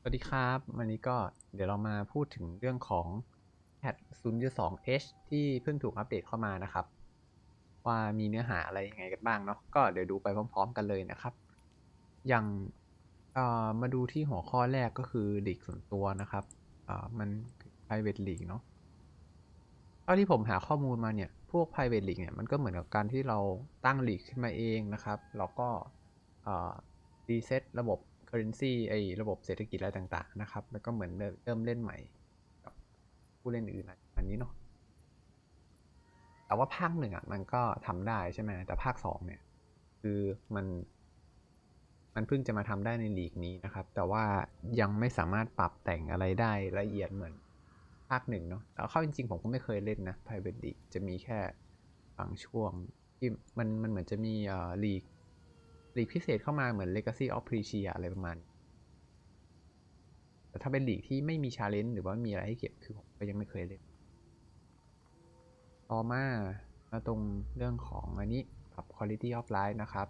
สวัสดีครับ วันนี้ก็เดี๋ยวเรามาพูดถึงเรื่องของ p a t 0.2 H ที่เพิ่งถูกอัปเดตเข้ามานะครับ ว่ามีเนื้อหาอะไรยังไงกันบ้างเนาะก็เดี๋ยวดูไปพร้อม ๆ กันเลยนะครับ อย่างมาดูที่หัวข้อแรกก็คือลีกส่วนตัวนะครับมัน private league เนาะเท่าที่ผมหาข้อมูลมาเนี่ยพวก private league เนี่ยมันก็เหมือนกับการที่เราตั้งลีกขึ้นมาเองนะครับ แล้วก็รีเซ็ตระบบ currency ไอ้ระบบเศรษฐกิจอะไรต่างๆนะครับ แล้วก็เหมือนเริ่มเล่นใหม่กับผู้เล่นอื่นอันนี้เนาะแต่ว่าภาคหนึ่งอะมันก็ทำได้ใช่ไหมแต่ภาคสองเนี่ย คือมัน มันเพิ่งจะมาทำได้ในลีกนี้นะครับ แต่ว่ายังไม่สามารถปรับแต่งอะไรได้ละเอียดเหมือนภาคหนึ่งเนาะแต่เข้าจริงๆ ผมก็ไม่เคยเล่นนะ private league จะมีแค่บางช่วงที่มันมันเหมือนจะมีเอ่อลีก ลีกพิเศษเข้ามาเหมือน Legacy of Prisia อะไรประมาณ แต่ถ้าเป็นลีกที่ไม่มีชาเลนจ์หรือว่ามีอะไรให้เก็บคือผมก็ยังไม่เคยเล่น ต่อมามาตรงเรื่องของอันนี้ปรับ Quality of Life นะครับ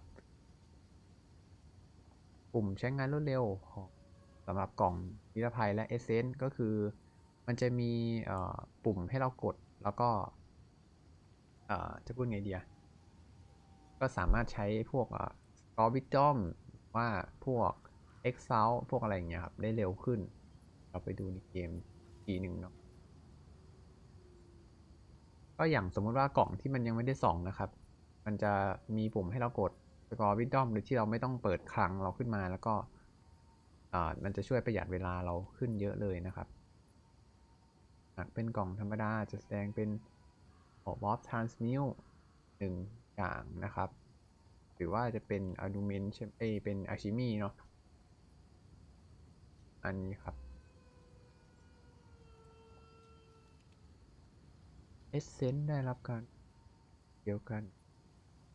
ปุ่มใช้งานรวดเร็วสำหรับกล่องนิรภัยและ Essence ก็คือมันจะมีปุ่มให้เรากดแล้วก็จะพูดไงเดีย ก็สามารถใช้พวก อะ s c o r e Wisdom ว่าพวก Exalt พวกอะไรอย่างเงี้ยครับ ได้เร็วขึ้น เราไปดูในเกมทีหนึ่งเนาะก็อย่างสมมุติว่ากล่องที่มันยังไม่ได้ส่องนะครับ มันจะมีปุ่มให้เรากด s c o r e Wisdom โดยที่เราไม่ต้องเปิดคลังเราขึ้นมาแล้วก็มันจะช่วยประหยัดเวลาเราขึ้นเยอะเลยนะครับหากเป็นกล่องธรรมดาจะแสดงเป็นออบอฟทรานส์มิวหนึ่งอย่างนะครับ หรือว่าจะเป็นอะดูเมนใช่เอเป็นอาชิมีเนาะอันนี้ครับ เอเซนได้รับการเดียวกัน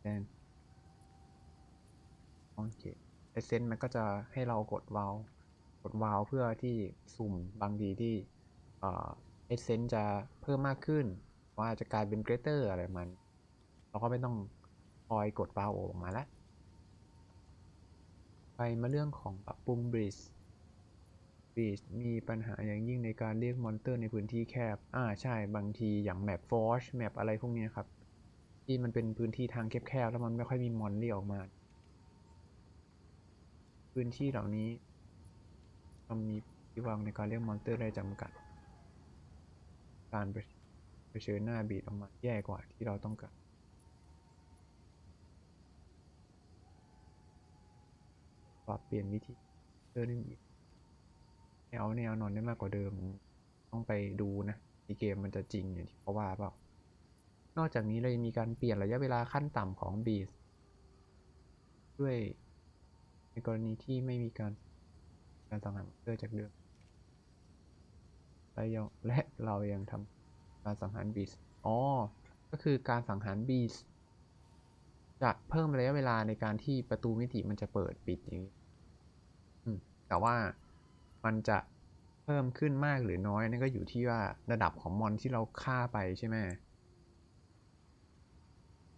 แดนโอเคเอเซนมันก็จะให้เรากดวาลกดวาลเพื่อที่สุ่มบางทีที่เอเซนจะเพิ่มมากขึ้น ว่าจะกลายเป็นเกรเตอร์อะไรมัน เราก็ไม่ต้อง อยกดวาลออกมาแล้ว ไปมาเรื่องของปรับปรุงบริดจ์บริดจ์มีปัญหาอย่างยิ่งในการเรียกมอนเตอร์ในพื้นที่แคบ อ่าใช่บางทีอย่างแมปฟอร์ชแมปอะไรพวกนี้ครับ ที่มันเป็นพื้นที่ทางแคบๆแล้วมันไม่ค่อยมีมอนเรียกออกมา พื้นที่เหล่านี้มันมีที่วางในการเรียกมอนเตอร์ได้จำกัด การเผชิญหน้าบีดออกมาแย่กว่าที่เราต้องการ รับเปลี่ยนวิธีเดินอีกให้เอาแนวนอนได้มากกว่าเดิม ต้องไปดูนะที่เกมมันจะจริงอย่างที่เขาว่าเปล่านอกจากนี้เลยมีการเปลี่ยนระยะเวลาขั้นต่ำของบีสด้วยในกรณีที่ไม่มีการการสังหารเกิดจากเดิมและยังและเรายังทำการสังหารบีสอ๋อ ก็คือการสังหารบีสจะเพิ่มระยะเวลาในการที่ประตูมิติมันจะเปิดปิดอย่างนี้ แต่ว่ามันจะเพิ่มขึ้นมากหรือน้อยนั่นก็อยู่ที่ว่าระดับของมอนที่เราฆ่าไปใช่ไหม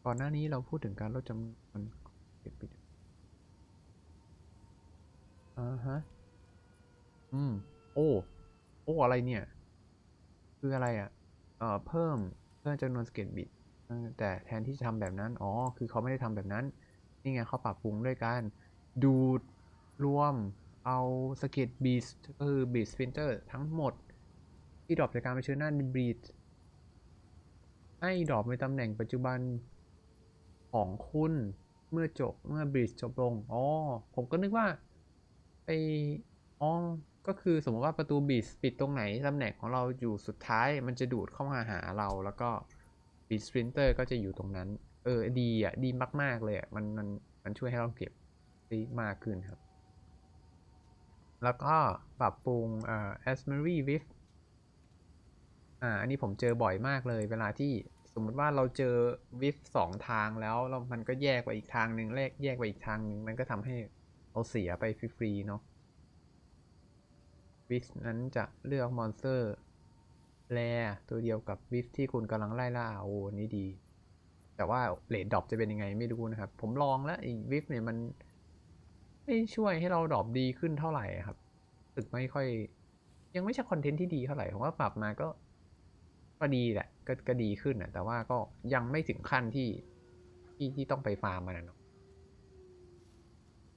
ก่อนหน้านี้เราพูดถึงการลดจำนวนเก็บปิดอ่าฮะ อืม โอ้ โอ้ อะไรเนี่ย คืออะไรอะ เอ่อ เพิ่ม เพิ่มจำนวนสเก็ตบิตแต่แทนที่จะทำแบบนั้น อ๋อ คือเขาไม่ได้ทำแบบนั้น นี่ไงเขาปรับปรุงด้วยการดูดรวม เอาสเก็ตบีสก็คือบีสฟินเตอร์ทั้งหมด ที่ดรอปจากการไปเชิญหน้าในบีดให้ดรอปในตำแหน่งปัจจุบันของคุณเมื่อจบเมื่อบรีดจบลง อ๋อ ผมก็นึกว่าไปอ๋อ ก็คือสมมติว่าประตูบีดปิดตรงไหน ตำแหน่งของเราอยู่สุดท้ายมันจะดูดเข้ามาหาเราแล้วก็บีสปรินเตอร์ก็จะอยู่ตรงนั้น เออ ดีอะ ดีมาก ๆ เลยอะ มันมันมันช่วยให้เราเก็บได้มากขึ้นครับ แล้วก็ปรับปรุงอ่า Asmery Wift อ่าอันนี้ผมเจอบ่อยมากเลย เวลาที่สมมติว่าเราเจอ Wift สองทางแล้วแล้วมันก็แยกไปอีกทางหนึ่งแยกแยกไปอีกทางหนึ่งมันก็ทำให้เราเสียไปฟรีๆเนาะ Wift นั้นจะเลือกมอนสเตอร์แรตัวเดียวกับวิฟที่คุณกำลังไล่ล่าโอ้นี่ดี แต่ว่าเลดดรอปจะเป็นยังไงไม่รู้นะครับ ผมลองแล้วไอ้วิฟเนี่ยมัน ไม่ช่วยให้เราดรอปดีขึ้นเท่าไหร่ครับรู้สึกไม่ค่อย ยังไม่ใช่คอนเทนต์ที่ดีเท่าไหร่ผมว่าปรับมาก็ก็ดีแหละก็ก็ดีขึ้นอะแต่ว่าก็ยังไม่ถึงขั้นที่ที่ที่ต้องไปฟาร์มมันนะ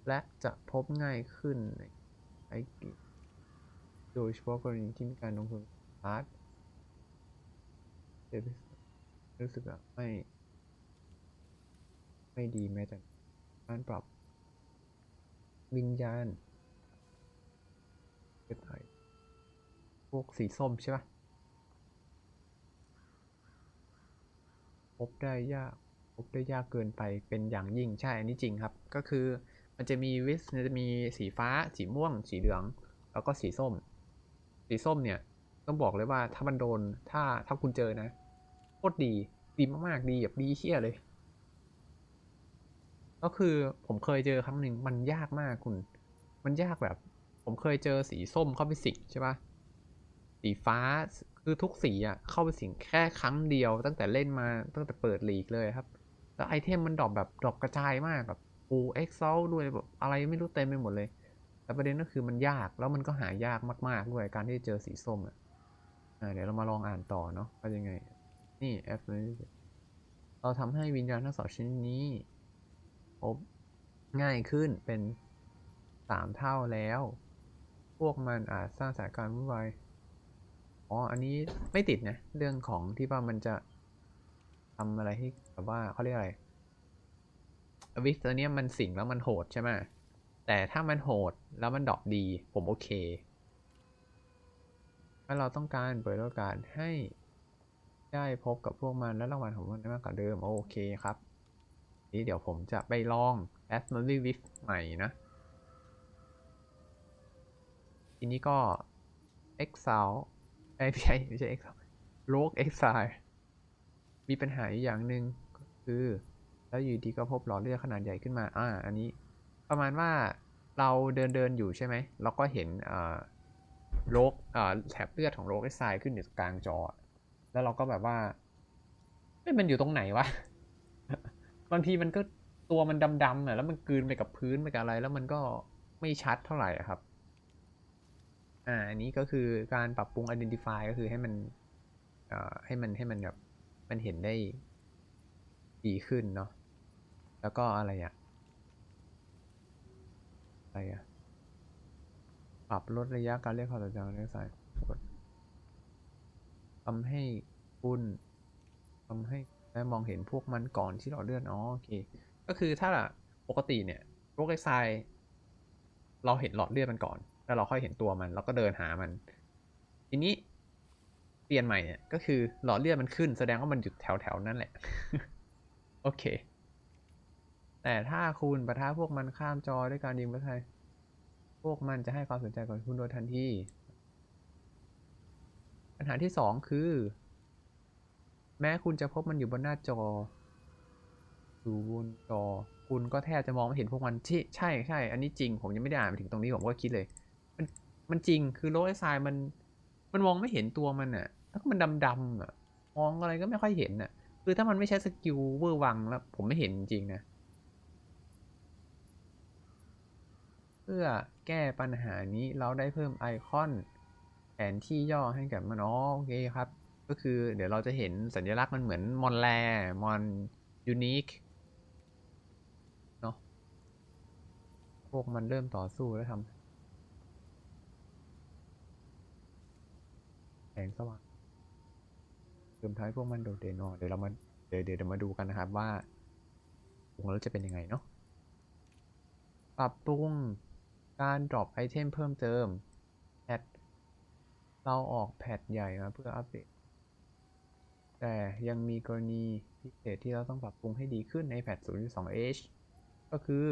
และจะพบง่ายขึ้นในไอโดยเฉพาะกรณีที่มีการลงทุนพาร์ทเดบิรู้สึกว่าไม่ ไม่ดีแม้แต่การปรับ วิญญาณเป็นไงพวกสีส้มใช่ปะพบได้ยากพบได้ยากเกินไปเป็นอย่างยิ่งใช่อันนี้จริงครับ ก็คือมันจะมีวิสจะมีสีฟ้า สีม่วง สีเหลือง แล้วก็สีส้ม สีส้มเนี่ยต้องบอกเลยว่าถ้ามันโดนถ้าถ้าคุณเจอนะโคตรดีดีมากๆดีแบบดีเชี่ยเลย ก็คือผมเคยเจอครั้งหนึ่งมันยากมากคุณ มันยากแบบ ผมเคยเจอสีส้มเข้าไปสิงใช่ปะสีฟ้าคือทุกสีอะเข้าไปสิงแค่ครั้งเดียว ตั้งแต่เล่นมาตั้งแต่เปิดลีกเลยครับ แล้วไอเทมมันดรอปแบบดรอปกระจายมากแบบโอเอ็กซ์ซลด้วยแบบอะไรไม่รู้เต็มไปหมดเลย แต่ประเด็นก็คือมันยากแล้วมันก็หายากมากๆด้วยการที่จะเจอสีส้มอะเดี๋ยวเรามาลองอ่านต่อเนาะว่ายังไง นี่แอปนี้เราทำให้วิญญาณทั้งสองชนิดนี้ บง่ายขึ้นเป็นสามเท่าแล้ว พวกมันอาจสร้างสถานการณ์วุ่นวาย อ๋อ อันนี้ไม่ติดนะ เรื่องของที่ว่ามันจะทำอะไรให้แบบว่าเขาเรียกอะไรวิสตัวเนี้ยมันสิงแล้วมันโหดใช่ไหมแต่ถ้ามันโหดแล้วมันดอปดี ผมโอเคถ้าเราต้องการเปิดโอกาสให้ได้พบกับพวกมันและรางวัลของมันได้มากกว่าเดิม โอเคครับ นี้เดี๋ยวผมจะไปลอง a s m o r y w i f ใหม่นะ ทีนี้ก็ Exile ไอ้ยไม่ใช่ไม่ใช่ Exile Rogue Exile มีปัญหาอีกอย่างหนึ่งคือ แล้วอยู่ดีก็พบหลอดเลือดขนาดใหญ่ขึ้นมา อ่า อันนี้ประมาณว่าเราเดินเดินอยู่ใช่ไหมเราก็เห็นอ่าโรกอ่าแถบเลือดของโรกไอไซขึ้นอยู่กลางจอ แล้วเราก็แบบว่าเอ้ยมันอยู่ตรงไหนวะ บางทีมันก็ตัวมันดำๆอะแล้วมันกลืนไปกับพื้นไปกับอะไร แล้วมันก็ไม่ชัดเท่าไหร่ครับ อ่า อันนี้ก็คือการปรับปรุง identify ก็คือให้มันเอ่อให้มันให้มันแบบมันเห็นได้ดีขึ้นเนาะ แล้วก็อะไรอะอะไรอะปรับลดระยะการเรียกความสนใจของนักสายทำให้คุณทำให้ และมองเห็นพวกมันก่อนที่เราเลือนอ๋อโอเคก็คือถ้าปกติเนี่ยโรคไอไซเราเห็นหลอดเลือดมันก่อน แล้วเราค่อยเห็นตัวมัน แล้วก็เดินหามัน ทีนี้เปลี่ยนใหม่เนี่ยก็คือหลอดเลือดมันขึ้น แสดงว่ามันอยู่แถวแถวๆนั่นแหละ โอเค แต่ถ้าคุณประทะพวกมันข้ามจอด้วยการยิงประทัยพวกมันจะให้ความสนใจกับคุณโดยทันทีปัญหาที่สองคือ แม้คุณจะพบมันอยู่บนหน้าจออยู่บนจอ คุณก็แทบจะมองไม่เห็นพวกมันที่ใช่ใช่ อันนี้จริง ผมยังไม่ได้อ่านไปถึงตรงนี้ผมก็คิดเลย มันมันจริงคือโลไอไซมัน มันมองไม่เห็นตัวมันอะแล้วก็มันดำๆอะมองอะไรก็ไม่ค่อยเห็นอะคือถ้ามันไม่ใช้สกิลเวอร์วังแล้ว ผมไม่เห็นจริงนะเพื่อแก้ปัญหานี้เราได้เพิ่มไอคอน แผนที่ย่อให้กับมันอ๋อโอเคครับ ก็คือเดี๋ยวเราจะเห็นสัญลักษณ์มันเหมือนมอนแลมอนยูนิคเนาะพวกมันเริ่มต่อสู้แล้วทำแสงสว่างเติมท้ายพวกมันโดดเด่นอ๋อเดี๋ยวเรามาเดี๋ยวเดี๋ยวมาดูกันนะครับว่าปรุงแล้วจะเป็นยังไงเนาะปรับปรุงการดรอปไอเทมเพิ่มเติมแพทเราออกแพทใหญ่มาเพื่ออัปเดต แต่ยังมีกรณีพิเศษที่เราต้องปรับปรุงให้ดีขึ้นในแพท 0.2h ก็คือ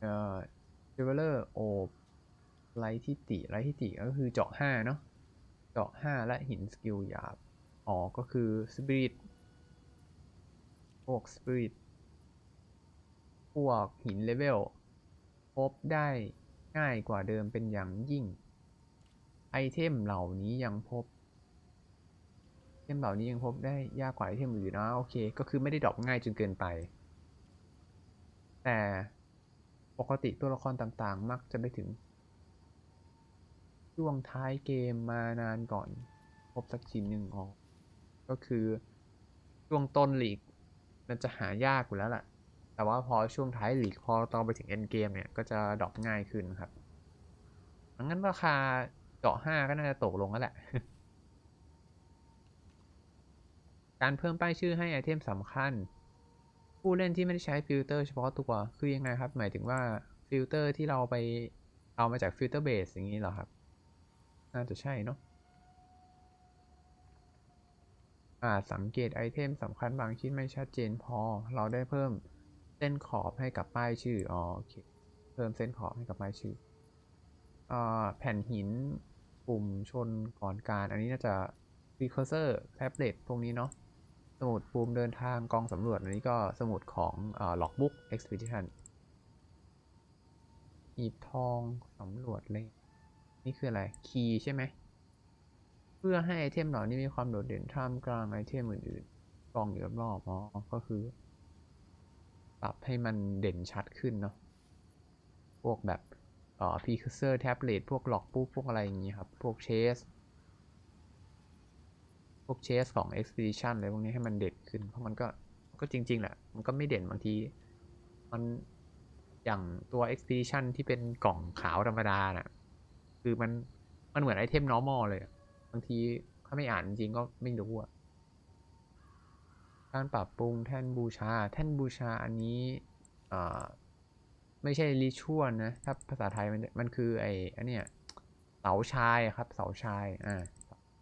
เอ่อ Developer โอบไลทิติไลทิติก็คือเจาะ5เนาะเจาะ 5 และหินสกิลหยาบอ๋อก็คือ Spirit พวก Spirit พวกหินเลเวลพบได้ง่ายกว่าเดิมเป็นอย่างยิ่ง ไอเทมเหล่านี้ยังพบ ทมเหล่านี้ยังพบได้ยากกว่าไอเทมอื่นนะโอเค ก็คือไม่ได้ดรอปง่ายจนเกินไป แต่ปกติตัวละครต่างๆ มักจะไปถึง ช่วงท้ายเกมมานานก่อนพบสักชิ้นหนึ่งออก ก็คือช่วงต้นหลีกมันจะหายากอยู่แล้วล่ะ แต่ว่าพอช่วงท้ายหลีกพอตอนไปถึงเอ็นเกมเนี่ยก็จะดรอปง่ายขึ้นครับงั้นราคาเจาะห้าก็น่าจะตกลงแล้วแหละ การเพิ่มป้ายชื่อให้ไอเทมสำคัญ ผู้เล่นที่ไม่ได้ใช้ฟิลเตอร์เฉพาะตัวคือยังไงครับ หมายถึงว่าฟิลเตอร์ที่เราไปเอามาจากฟิลเตอร์เบสอย่างนี้เหรอครับ น่าจะใช่เนาะอาจสังเกตไอเทมสำคัญบางชิ้นไม่ชัดเจนพอ เราได้เพิ่มเส้นขอบให้กับป้ายชื่ออ๋อโอเคเพิ่มเส้นขอบให้กับป้ายชื่ออ่าแผ่นหินปุ่มชนก่อนการ อันนี้น่าจะ precursor tablet พวกนี้เนาะ สมุดปุ่มเดินทางกองสำรวจอันนี้ก็สมุดของอ่า logbook expedition หีบทองสำรวจเลย นี่คืออะไร คีย์ใช่ไหม เพื่อให้ไอเทมเหล่านี้มีความโดดเด่นท่ามกลางไอเทมอื่นๆกองอยู่รอบๆอ๋อก็คือ ปรับให้มันเด่นชัดขึ้นเนาะพวกแบบเอ่อ precursor tablet พวก logbook พวกอะไรอย่างงี้ครับ พวก chase พวก chase ของ expedition อะไรพวกนี้ให้มันเด่นขึ้น เพราะมันก็ก็จริง ๆ แหละ มันก็ไม่เด่นบางที มันอย่างตัว expedition ที่เป็นกล่องขาวธรรมดาน่ะ คือมันมันเหมือนไอเทม normal เลย บางทีถ้าไม่อ่านจริงก็ไม่รู้อะการปรับปรุงแท่นบูชา แท่นบูชาอันนี้ไม่ใช่ริชวลนะ ถ้าภาษาไทยมันมันคือไออันเนี้ยเสาชายครับ เสาชาย อ่า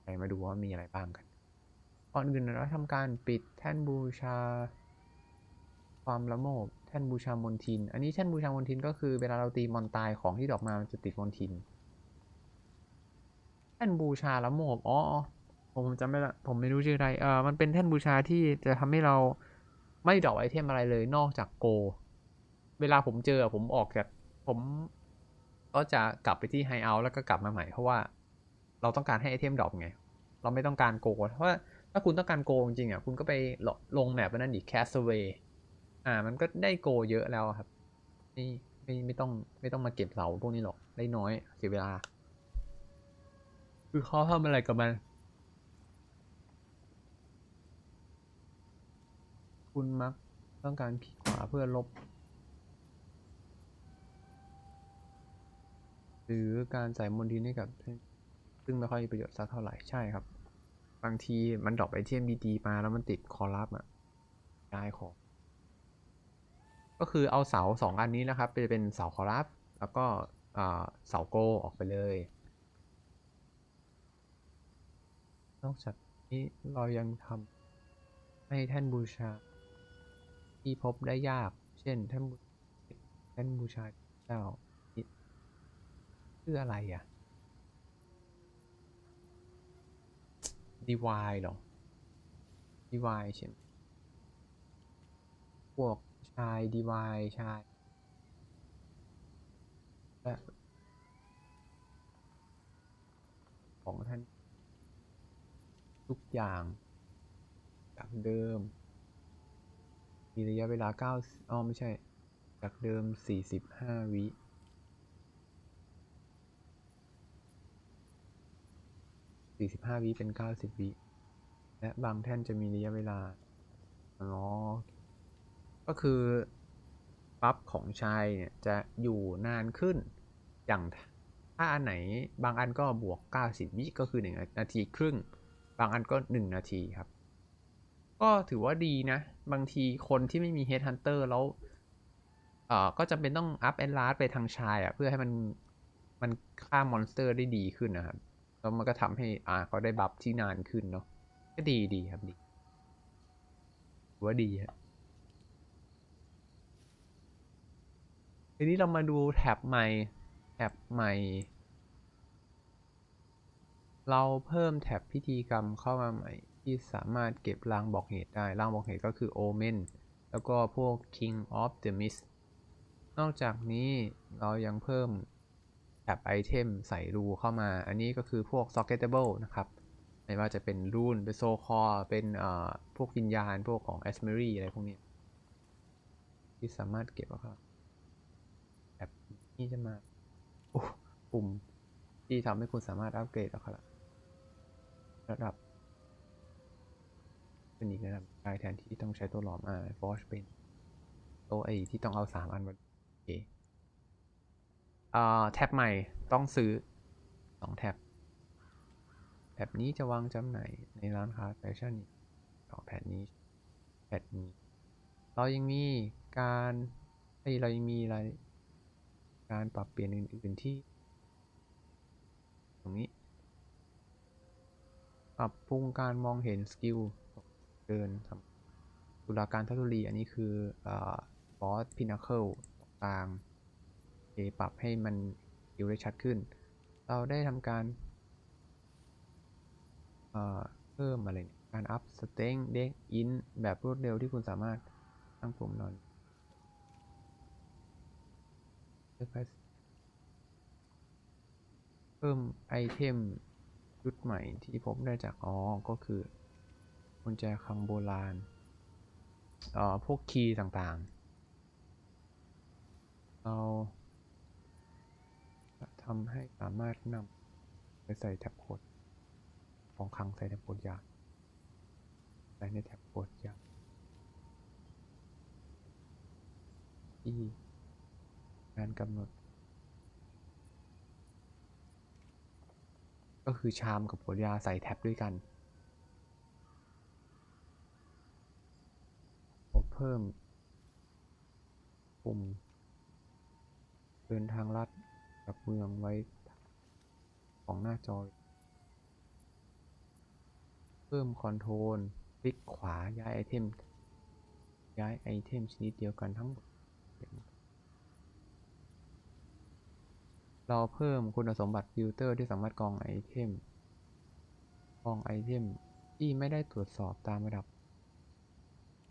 ไปมาดูว่ามีอะไรบ้างกัน ก่อนอื่นเราทำการปิดแท่นบูชา ความละโมบแท่นบูชามนทิน อันนี้แท่นบูชามนทินก็คือเวลาเราตีมอนตายของที่ดอกมามันจะติดมนทิน แท่นบูชาละโมบอ๋อผมจำไม่ละผมไม่รู้ชื่ออะไรเออมันเป็นแท่นบูชาที่จะทำให้เราไม่ดอปไอเทมอะไรเลยนอกจากโก เวลาผมเจอผมออกจากผมก็จะกลับไปที่ไฮเอาท์แล้วก็กลับมาใหม่ เพราะว่าเราต้องการให้ไอเทมดอปไง เราไม่ต้องการโก เพราะว่า ถ้าคุณต้องการโกจริงๆอะคุณก็ไปลงแมปนั้นดิ Castaway อ่า มันก็ได้โกเยอะแล้วครับไม่ไม่ไม่ต้องไม่ต้องมาเก็บเสาพวกนี้หรอกได้น้อยเสียเวลา คือเขาทำอะไรกับมัน คุณมักต้องการคลิกขวาเพื่อลบ หรือการใส่มลทินให้กับ ซึ่งไม่ค่อยมีประโยชน์สักเท่าไหร่ใช่ครับ บางทีมันดรอปไอเทมดีๆมาแล้วมันติดคอลับอะย้ายของ ก็คือเอาเสาสองอันนี้นะครับไปเป็นเสาคอลับแล้วก็เสาโกออกไปเลย นอกจากนี้เรายังทำให้แท่นบูชา ที่พบได้ยาก เช่นแท่นบูแท่นบูชาเจ้าชื่ออะไรอะ ดีวายหรอดีวายใช่ไหมพวกชายดีวายชายและของท่าน ทุกอย่างจากเดิม มีระยะเวลา 9อ๋อไม่ใช่ จากเดิม 45 วิ 45 วิเป็น 90 วิ และบางแท่นจะมีระยะเวลา อ๋อ ก็คือปั๊บของชายเนี่ยจะอยู่นานขึ้น อย่างถ้าอันไหนบางอันก็บวก 90 วิก็คือ 1 นาทีครึ่ง บางอันก็ 1 นาทีครับ ก็ถือว่าดีนะ บางทีคนที่ไม่มี Headhunter แล้วเอ่อก็จำเป็นต้องอัพแอนลาสไปทางชายอะ่ะ เพื่อให้มันมันฆ่ามอนสเตอร์ได้ดีขึ้นนะครับ แล้วมันก็ทำให้อ่าเขาได้บัฟที่นานขึ้นเนาะก็ดีดีครับดีว่าดีฮะทีนี้เรามาดูแท็บใหม่แท็บใหม่ เราเพิ่มแท็บพิธีกรรมเข้ามาใหม่ ที่สามารถเก็บลางบอกเหตุได้ลางบอกเหตุก็คือ Omen แล้วก็พวก King of the Mist นอกจากนี้เรายังเพิ่ม แท็บไอเทมใส่รูเข้ามา อันนี้ก็คือพวก Socketable นะครับ ไม่ว่าจะเป็นรูนเป็นโซคอเป็นเอ่อพวกวิญญาณ พวกของ a s m e r y อะไรพวกนี้ ที่สามารถเก็บเอาครับนี่จะมาโอ้ปุ่มที่ทำให้คุณสามารถอัปเกรดระดับระดับ เป็นอีกระดับได้แทนที่ต้องใช้ตัวหลอมอ่าฟอชเป็นตัวไอที่ต้องเอาสามอันมาโอเคอ่า แท็บใหม่ต้องซื้อสองแท็บแท็บนี้จะวางจำหน่ายในร้านค้าแฟชั่นสองแผ่นนี้แผ่นนี้ เรายังมีการเอ้ยเรายังมีอะไรการปรับเปลี่ยนอื่น ๆ ที่ ตรงนี้ ปรับปรุงการมองเห็นสกิลเดินทำตุลาการทัตุรีอันนี้คือบอสพินาเคิลกลาง ปรับให้มันสกิลได้ชัดขึ้น เราได้ทำการเพิ่มอะไรการอัพสเต็งเด็กอินแบบรวดเร็วที่คุณสามารถตั้งปุ่มนอนเพิ่มไอเทมชุดใหม่ที่ผมได้จากอ๋อก็คือกุญแจคังโบราณเอ่อพวกคีย์ต่างๆเรา ทำให้สามารถนำไปใส่แท็บโค้ดของคลังใส่แท็บโค้ดยากใส่ในแท็บโค้ดยาอีการกำหนด ก็คือชามกับผลยาใส่แท็บด้วยกัน ผมเพิ่มปุ่มเดินทางลัด กับเมืองไว้ของหน้าจอ เพิ่มคอนโทรลคลิกขวาย้ายไอเทม ย้ายไอเทมชนิดเดียวกันทั้งหมดเราเพิ่มคุณสมบัติฟิลเตอร์ที่สามารถกรองไอเทมกรองไอเทมที่ไม่ได้ตรวจสอบตามระดับ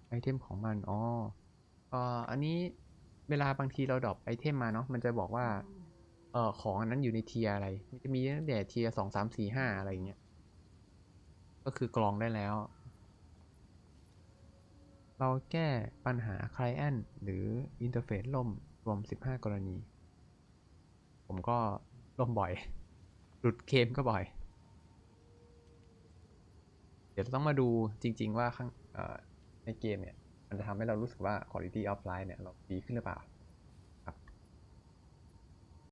ไอเทมของมันอ๋ออ่ออันนี้เวลาบางทีเราดรอปไอเทมมาเนาะ มันจะบอกว่า เอ่อของอันนั้นอยู่ในเทียอะไร มันจะมีตั้งแต่เทียสองสามสี่ห้าอะไรอย่างเงี้ย ก็คือกรองได้แล้ว เราแก้ปัญหา Client หรืออินเทอร์เฟซล่มรวม 15 กรณี ผมก็ล่มบ่อย หลุดเกมก็บ่อย เดี๋ยวต้องมาดูจริง ๆ ว่าข้างในเกมเนี่ย มันจะทำให้เรารู้สึกว่า quality of life เนี่ย เราดีขึ้นหรือเปล่า